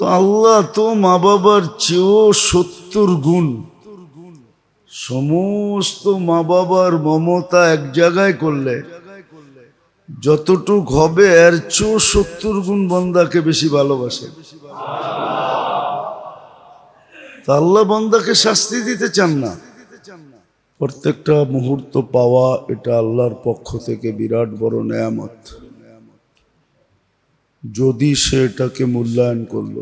তো আল্লাহ তো মা বাবার চেয়েও সত্তর গুণ। সমস্ত মা বাবার মমতা এক জায়গায় করলে, যতটুক হবে এর চেয়েও সত্তর গুণ বন্দাকে বেশি ভালোবাসে। তা আল্লাহ বন্দাকে শাস্তি দিতে চান না। প্রত্যেকটা মুহূর্ত পাওয়া এটা আল্লাহর পক্ষ থেকে বিরাট বড় নেয়ামত। যদি সে এটাকে মূল্যায়ন করল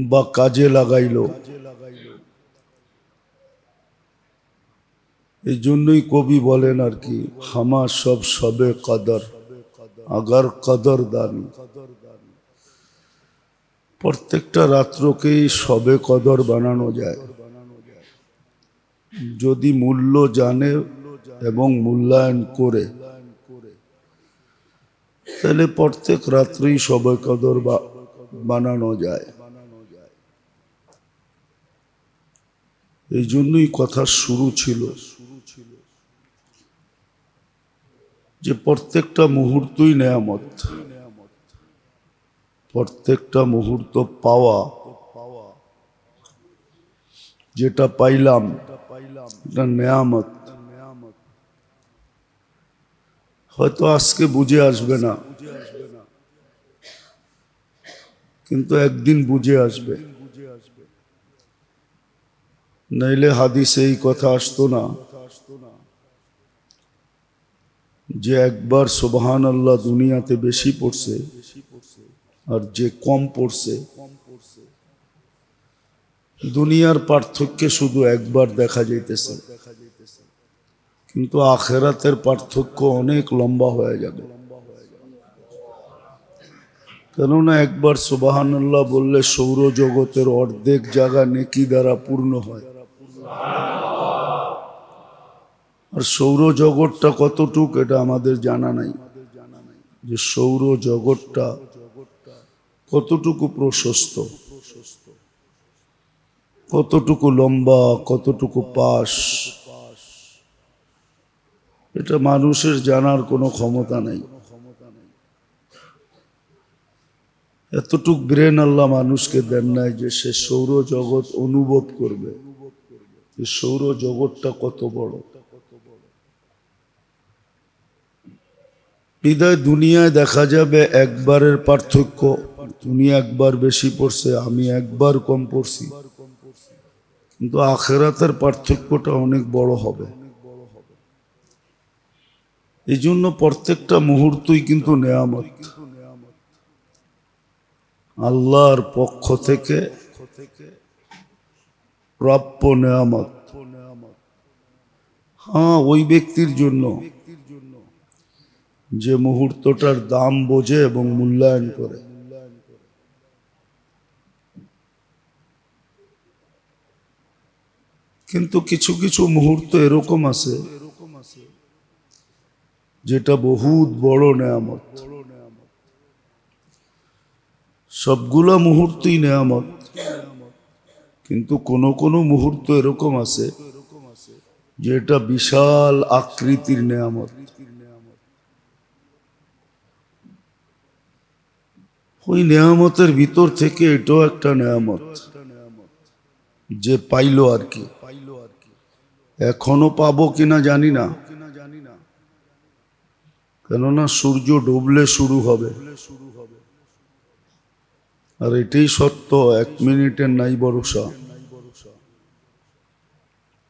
বা কাজে লাগাইলো। এই জন্যই কবি বলেন আর কি হামা সব সবে কদর, আগার কদর দানি। প্রত্যেকটা রাত্রকেই সবে কদর বানানো যায়। যদি মূল্য জানে এবং মূল্যায়ন করে তাহলে প্রত্যেক রাত্রেই সবে কদর বানানো যায়। এই জন্যই কথা শুরু ছিল যে প্রত্যেকটা মুহূর্তই নেয়ামত। প্রত্যেকটা মুহূর্ত পাওয়া যেটা পাইলাম, এটা নেয়ামত। হয়তো আজকে বুঝে আসবে না। কিন্তু একদিন বুঝে আসবে। নইলে হাদিসে এই কথা আসতো না যে একবার সুবহান আল্লাহ দুনিয়াতে বেশি পড়ছে আর যে কম পড়ছে। দুনিয়ার পার্থক্য শুধু একবার দেখা যাইতেছে। কিন্তু আখেরাতের পার্থক্য অনেক লম্বা হয়ে যাবে। কেননা একবার সুবাহান আল্লাহ বললে সৌরজগতের অর্ধেক জায়গা নেকি দ্বারা পূর্ণ হয়। আর সৌরজগৎটা কতটুক এটা আমাদের জানা নাই। যে সৌর জগৎটা কতটুকু প্রশস্ত, কতটুকু লম্বা, কতটুকু পাশ, এটা মানুষের জানার কোনো ক্ষমতা নাই। এতটুক ব্রেন আল্লাহ মানুষকে দেন নাই যে সে সৌর জগৎ অনুভব করবে। যে সৌর জগৎটা কত বড়। হৃদয় দুনিয়ায় দেখা যাবে একবারের পার্থক্য। তুমি একবার বেশি পড়ছে, আমি একবার কম পড়ছি। কিন্তু আখেরাতের পার্থক্যটা অনেক বড় হবে। এই জন্য প্রত্যেকটা মুহূর্তই কিন্তু নেয়ামত। আল্লাহর পক্ষ থেকে প্রাপ্য নেয়ামত। হ্যাঁ ওই ব্যক্তির জন্য যে মুহূর্তটার দাম বোঝে এবং মূল্যায়ন করে। কিন্তু কিছু কিছু মুহূর্ত এরকম আছে যেটা বহুত বড় নেয়ামত। সবগুলা মুহূর্তই নেয়ামত। কিন্তু কোনো কোনো মুহূর্ত এরকম আছে যেটা বিশাল আকৃতির নেয়ামত। ওই নেয়ামতের ভিতর থেকে এটাও একটা নেয়ামত যে পাইলো আর কি। এখনও পাবো কিনা জানি না। কেননা সূর্য ডুবলে শুরু হবে। আর এটাই সত্য, এক মিনিটের নাই ভরসা।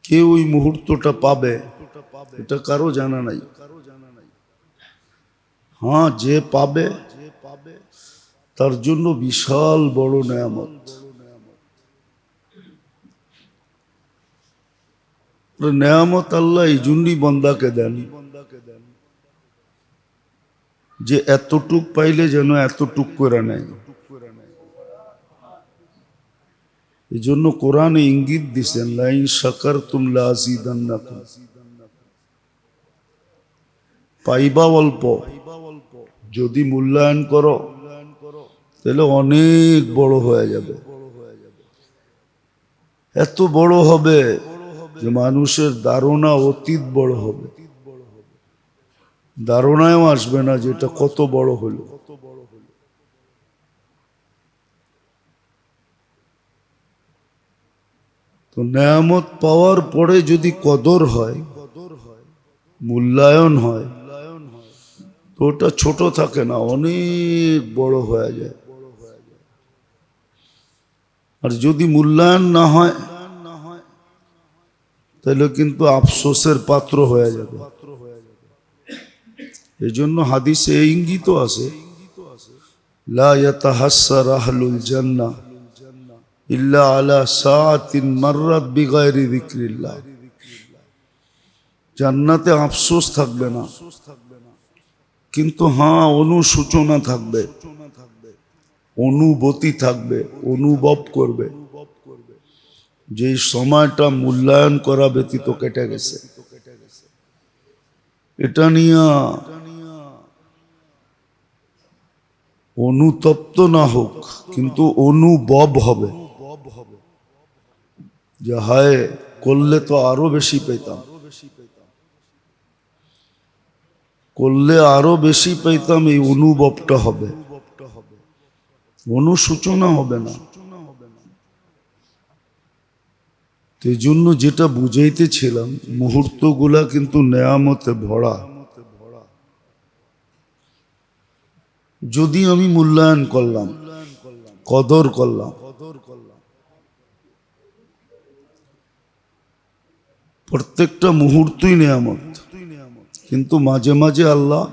কে ওই মুহূর্তটা পাবে, এটা কারও জানা নাই। হ্যাঁ যে পাবে, তার জন্য বিশাল বড় নেয়ামত। নেয়ামত আল্লাহ এই জন্যই বন্দাকে দেন, যে এতটুক পাইলে যেন এতটুক করে নেয়। এই জন্য কোরআনে ইঙ্গিত দিছেন লাইন সাকার তুমলা পাইবা অল্প, যদি মূল্যায়ন করো, তাহলে অনেক বড় হয়ে যাবে। এত বড় হবে যে মানুষের ধারণা অতীত বড় হবে। ধারণায়ও আসবে না যে এটা কত বড় হলো। তো নেয়ামত পাওয়ার পরে যদি কদর হয়, মূল্যায়ন হয়, তো ওটা ছোট থাকে না, অনেক বড় হয়ে যায়। আর যদি মূল্যায়ন না হয়, তাহলে কিন্তু আফসোসের পাত্র হয়ে যাবে। এই জন্য হাদিসে ইঙ্গিত আছে, লা ইয়াতাহাসসার আহলুল জান্নাহ। ইল্লা আলা সাআতিন মাররাত বিগাইরি যিকরিল্লাহ। জান্নাতে আফসোস থাকবে না। কিন্তু হ্যাঁ অনুসূচনা থাকবে। অনুভূতি থাকবে, অনুভব করবে। যে সময়টা মূল্যায়ন করা ব্যতীত কেটে গেছে। এটা নিয়ে অনুতপ্ত না হোক, কিন্তু অনুভব হবে। যে হায়, করলে তো আরও বেশি পেতাম। করলে আরও বেশি পেতাম এই অনুভবটা হবে। অনুসূচনা হবে না। এই জন্য যেটা বুঝাইতেছিলাম, মুহূর্তগুলা কিন্তু নেয়ামতে ভরা। যদি আমি মূল্যায়ন করলাম, কদর করলাম প্রত্যেকটা মুহূর্তই নেয়ামত। কিন্তু মাঝে মাঝে আল্লাহ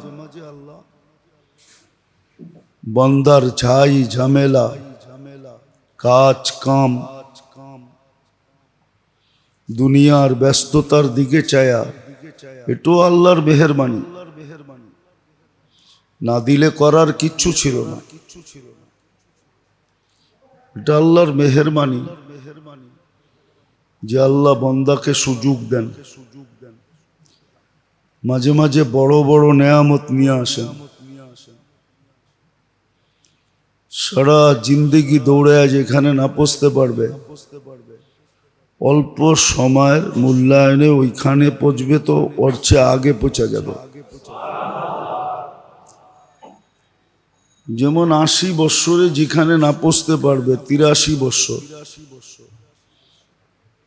বন্দার ঝাই ঝামেলা, কাজ, কাম, দুনিয়ার ব্যস্ততার দিকে চায়া, এটাও আল্লাহর মেহরবানি। না দিলে করার কিচ্ছু ছিল না। এটা আল্লাহর মেহরবানি। যে আল্লাহ বন্দাকে সুযোগ দেন। মাঝে মাঝে বড় বড় নেয়ামত নিয়ে আসেন। সারা জিন্দেগি দৌড়ে যেখানে না পৌঁছতে পারবে। অল্প সময়ের মূল্যায়নে ওইখানে পৌঁছবে তো ওর চেয়ে আগে পৌঁছা যাবে। যেমন আশি বৎসরে যেখানে না পৌঁছতে পারবে, তিরাশি বৎসর।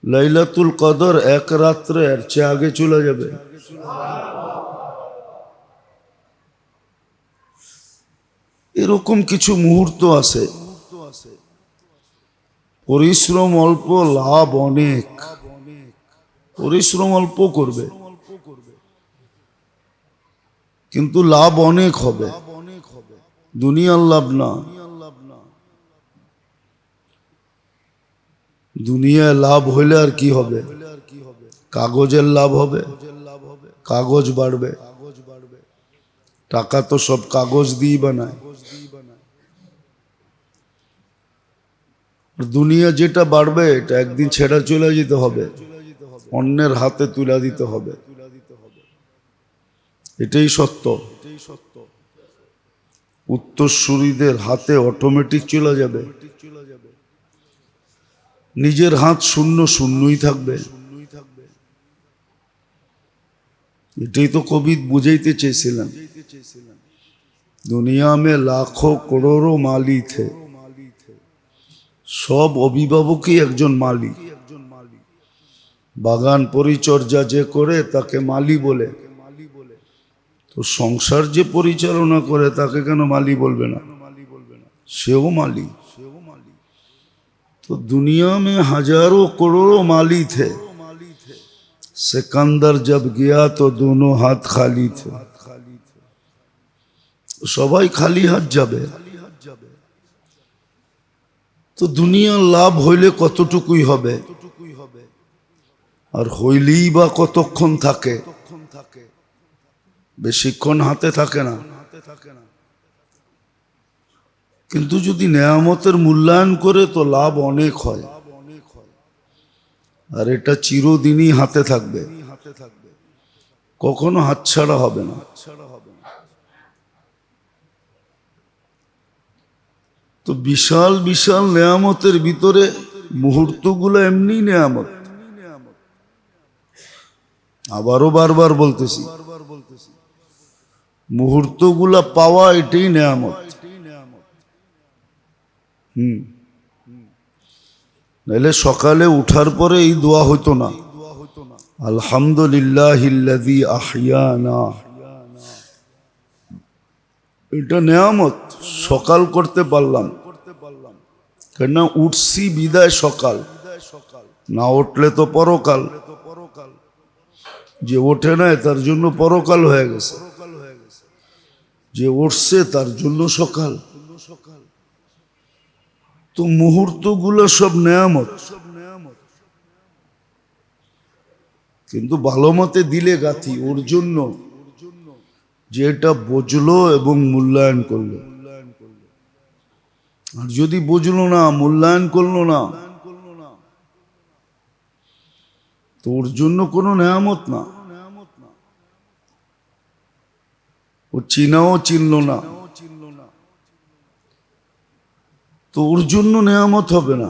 লাইলাতুল কদর এক রাত্রে এর চেয়ে আগে চলে যাবে। এরকম কিছু মুহূর্ত আছে। পরিশ্রম অল্প, লাভ অনেক। পরিশ্রম অল্প করবে। কিন্তু লাভ অনেক হবে। দুনিয়ার লাভ না। দুনিয়ায় লাভ হইলে আর কি হবে? কাগজের লাভ হবে? কাগজ বাড়বে। টাকা তো সব কাগজ দিয়ে বানায়। দুনিয়া যেটা বাড়বে, এটা একদিন ছেড়া চলে যেতে হবে। অন্যের হাতে তুলে দিতে হবে। এটাই সত্য। উত্তরসূরিদের হাতে অটোমেটিক চলে যাবে। নিজের হাত শূন্য শূন্যই থাকবে। এটাই তো কবি বুঝাইতে চেয়েছিলেন দুনিয়া মে লাখো করোড়ো মালি থে সব অভিভাবকই একজন মালি বাগান পরিচর্যা যে করে তাকে মালি বলে। তো সংসার যে পরিচালনা করে তাকে কেন মালি বলবে না? সেও মালি तो दुनिया में हजारों करोड़ों माली थे। सिकंदर जब गया तो दोनों हाथ खाली थे। সবাই খালি হাত যাবে তো দুনিয়ার লাভ হইলে কতটুকুই হবে আর হইলেই বা কতক্ষণ থাকে বেশিক্ষণ হাতে থাকে না কিন্তু যদি নেয়ামতের মূল্যায়ন করে তো লাভ অনেক হয়। আর এটা চিরদিনই হাতে থাকবে। কখনো হাতছাড়া হবে না। তো বিশাল বিশাল নেয়ামতের ভিতরে মুহূর্তগুলো এমনি নেয়ামত। আবারও বারবার বলতেছি, মুহূর্তগুলা পাওয়া এটাই নেয়ামত। হুম। নাহলে সকালে উঠার পরে এই দোয়া হতো না। আলহামদুলিল্লাহ আহিয়ানা এটা নেয়ামত, সকাল করতে পারলাম। কেননা উঠছি বিদায় সকাল। না উঠলে তো পরকাল। যে ওঠে নাই তার জন্য পরকাল হয়ে গেছে। যে উঠছে, তার জন্য সকাল। তো মুহূর্তগুলো সব নেয়ামত। কিন্তু ভালো মতে দিলে গাথি, ওর জন্য যে এটা বুঝলো এবং মূল্যায়ন করল। আর যদি বুঝলো না, মূল্যায়ন করল না, তো ওর জন্য কোনো নেয়ামত না। ও চিনাও চিনল না। তো ওর জন্য নেয়ামত হবে না।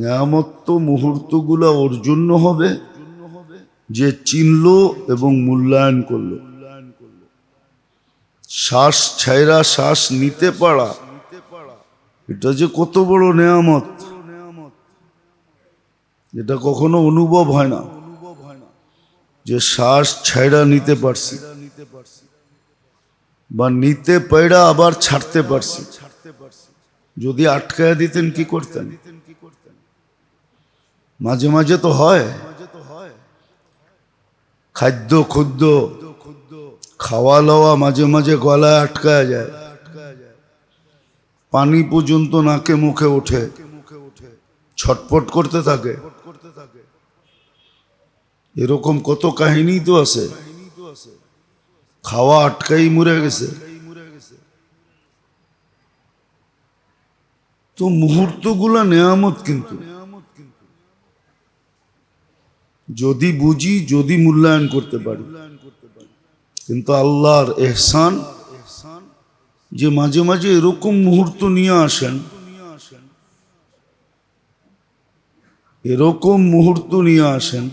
নেয়ামত তো মুহূর্তগুলো ওর জন্য হবে, যে চিনল এবং মূল্যায়ন করল। শ্বাস ছাইরা শ্বাস নিতে পারা, এটা যে কত বড় নেয়ামত। এটা কখনো অনুভব হয় না, যে শ্বাস ছাইরা নিতে পারছি, বা নিতে পেড়া আবার ছাড়তে পারছি। যদি আটকায় দিতেন কি করতেন? মাঝে মাঝে তো হয়। খাদ্য ক্ষুদ্র খাওয়া লওয়া মাঝে মাঝে গলায় আটকায় যায়। পানি পর্যন্ত নাকে মুখে ওঠে। ছটপট করতে থাকে। এরকম কত কাহিনী তো আছে। খাওয়া আটকাই মরে গেছে। তো মুহূর্তগুলো নেয়ামত কিন্তু। যদি বুঝি, যদি মূল্যায়ন করতে পারি। কিন্তু আল্লাহর এহসান, যে মাঝে মাঝে এরকম মুহূর্ত নিয়ে আসেন, এরকম মুহূর্ত নিয়ে আসেন,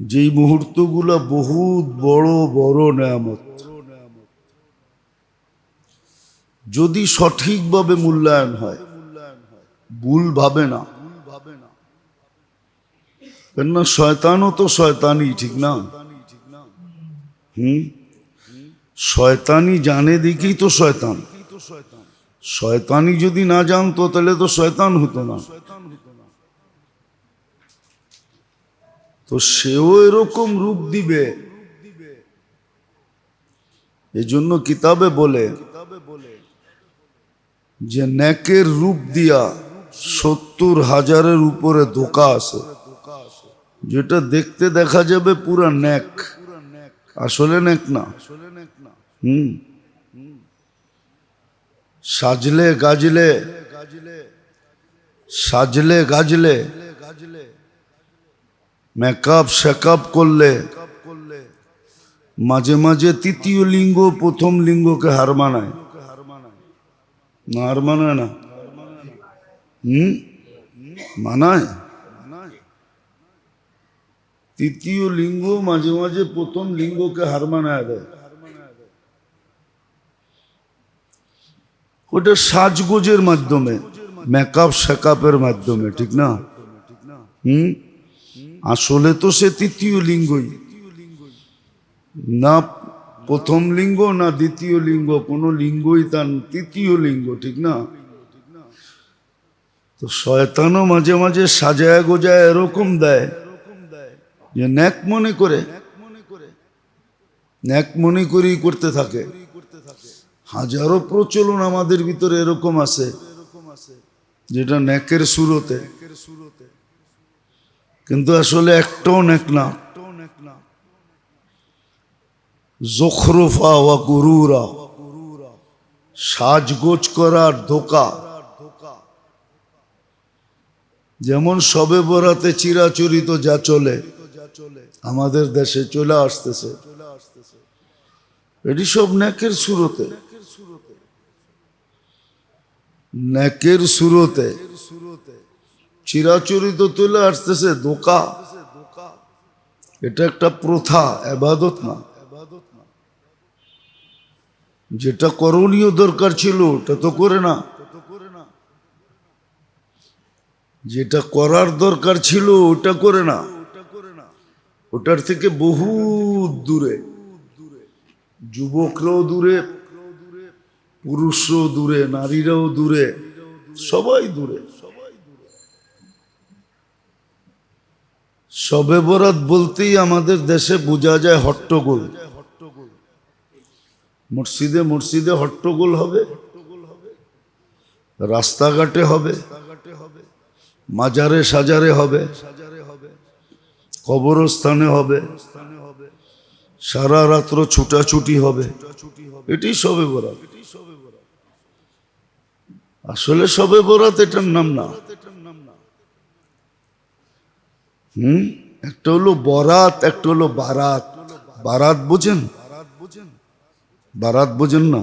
যেই মুহূর্তগুলো বহুত বড় বড় নেয়ামত। যদি সঠিকভাবে মূল্যায়ন হয়, ভুল ভাবে না। কেননা শয়তানও তো শয়তানই, ঠিক না? হুম? শয়তানি জানে দেখেই তো শয়তান। শয়তানি যদি না জানতো, তাহলে তো শয়তান হতো না। তো সেও এরকম রূপ দিবে। এজন্য কিতাবে বলে কিতাবে বলে যে নেকের রূপ দিয়া সত্তর হাজারের উপরে ধোকা আছে। যেটা দেখতে দেখা যাবে পুরা নেক। আসলে নেক না। হুম। সাজলে গাজলে সাজলে গাজলে, মেকআপ শেকআপ করলে মাঝে মাঝে তৃতীয় লিঙ্গ প্রথম লিঙ্গকে হার মানায়। হার মানায় না হুম মানায় তৃতীয় লিঙ্গ মাঝে মাঝে প্রথম লিঙ্গকে হার মানায় দেয় ওটা সাজগোজের মাধ্যমে মেকআপ শেকআপের মাধ্যমে ঠিক না হুম আসলে তো সে তৃতীয় লিঙ্গই না প্রথম লিঙ্গ না দ্বিতীয় লিঙ্গ? কোনো লিঙ্গই তার তৃতীয় লিঙ্গ, ঠিক না? তো শয়তানও মাঝে মাঝে সাজায় গোজায় এরকম দেয় যে ন্যাক মনে করে, ন্যাক মনে করেই করতে থাকে। হাজারো প্রচলন আমাদের ভিতরে এরকম আছে, যেটা ন্যাকের সুরতে। কিন্তু আসলে একটাও ন্যাক না। জখরুফা ওয়া গুরুরা, সাজগোজ করার ধোকা। যেমন সবে বরাতে চিরাচরিত যা চলে, আমাদের দেশে চলে আসতেছে। এটি সব ন্যাকের সুরতে। ন্যাকের সুরতে চিরাচরিত তুলে আসতেছে দোকা এটা একটা প্রথা, এবাদত না। যেটা করণীয় দরকার ছিল, ওটা তো করে না। যেটা করার দরকার ছিল, ওটা করে না। ওটার থেকে বহু দূরে। যুবকরাও দূরে পুরুষও দূরে, নারীরাও দূরে, সবাই দূরে। সবে বরাত বলতেই আমাদের দেশে বোঝা যায় হট্টগোল। মসজিদে মসজিদে হট্টগোল হবে, রাস্তাঘাটে হবে, মাজারে সাজারে হবে, কবরস্থানে হবে, সারা রাত্র ছুটাছুটি হবে। এটি সবে বরাত। আসলে সবে বরাত এটার নাম না। হুম? একটা হলো বরাত, একটা হলো বারাত। বারাত বোঝেন? বারাত বোঝেন না।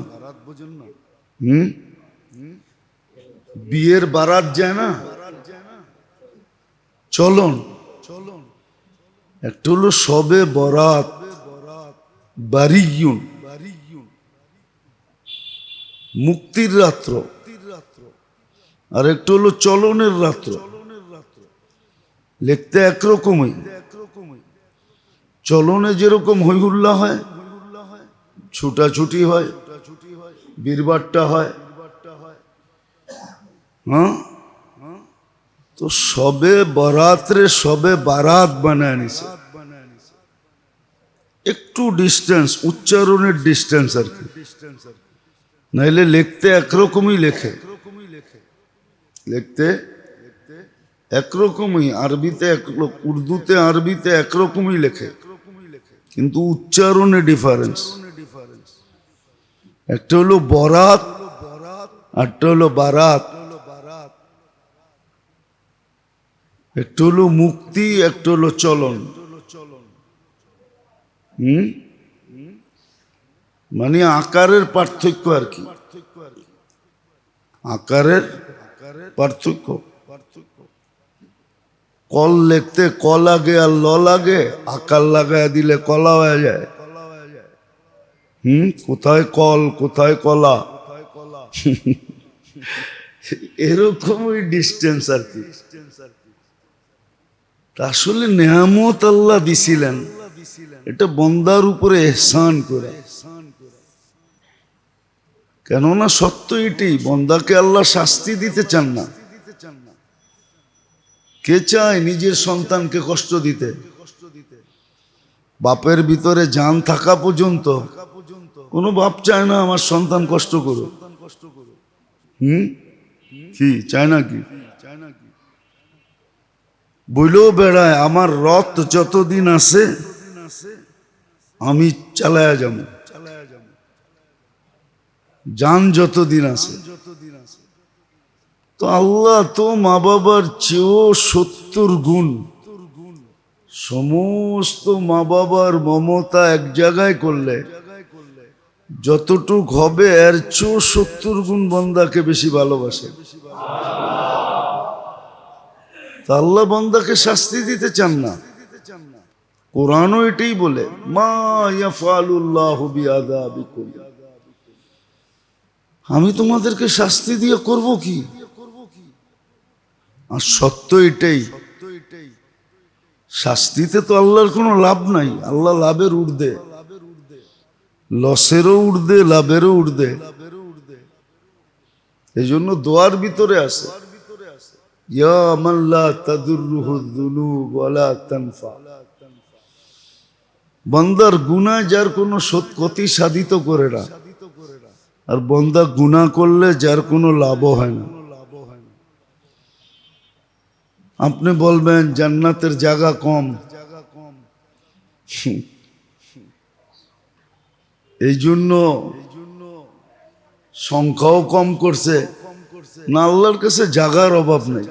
হুম? বিয়ের বারাত যায় না? চলন। চলন একটা হলো সবে বরাত বারিগুন মুক্তির রাত্র। আর একটা হলো চলনের রাত্র। লিখতে একরকমই। চলনে যেরকম হৈহুল্লা হয় ছুটাছুটি হয় বীরবারটা হয়। হ্যাঁ? তো সবে বরাত্রে সবে বারাত বানায় নিছে। একটু ডিস্টেন্স উচ্চারণের ডিস্টেন্স আর কি। নাইলে লিখতে একরকমই লেখে। লিখতে একরকমই, আরবিতে উর্দুতে আরবিতে একরকমই লেখে। কিন্তু উচ্চারণে ডিফারেন্স একটা হলো বরাত আরটা হলো বারাত। একটা হলো মুক্তি, একটা হলো চলন। হুম? মানে আকারের পার্থক্য আর কি। আকারের পার্থক্য। কল লিখতে ক লাগে আর ল লাগে আকার লাগায় দিলে কলা হয়ে যায়। হুম? কোথায় কল, কোথায় কলা? এরকমই ডিস্টেন্স আর কি। আসলে নেয়ামত আল্লাহ দিছিলেন। এটা বন্দার উপরে এহসান করে। কেননা সত্য এটি বন্দাকে আল্লাহ শাস্তি দিতে চান না। কে চায় নিজের সন্তানকে কষ্ট দিতে? বাপের ভিতরে জান থাকা পর্যন্ত কোনো বাপ চায় না আমার সন্তান কষ্ট করুক। হুম? কি? চায় না কি? বইলেও বেড়ায়, আমার রথ যতদিন আছে, আমি চালায়া যাব। যান যতদিন আছে। তো আল্লাহ তো মা বাবার চেয়েও সত্তর গুণ। সমস্ত মা বাবার মমতা এক জায়গায় করলে যতটুক হবে, এর চেয়েও সত্তর গুণ বন্দাকে বেশি ভালোবাসে। আল্লাহ বন্দাকে শাস্তি দিতে চান না। কোরআনও এটাই বলে, মা আমি তোমাদেরকে শাস্তি দিয়ে করব কি? আর সত্য এটাই, শাস্তিতে তো আল্লাহর কোনো লাভ নাই, আল্লাহ লাভের উর্ধে লসেরও উর্ধে লাভেরও উর্ধে এই জন্য দোয়ার ভিতরে আছে বন্দার গুনাহ যার কোনো ক্ষতি সাধিত করে না, আর বন্দা গুনাহ করলে যার কোনো লাভও হয় না। আপনি বলবেন, জান্নাতের জায়গা কম। এই জন্য সংখ্যাও কম করছে না আল্লাহর কাছে জাগার অভাব নেই।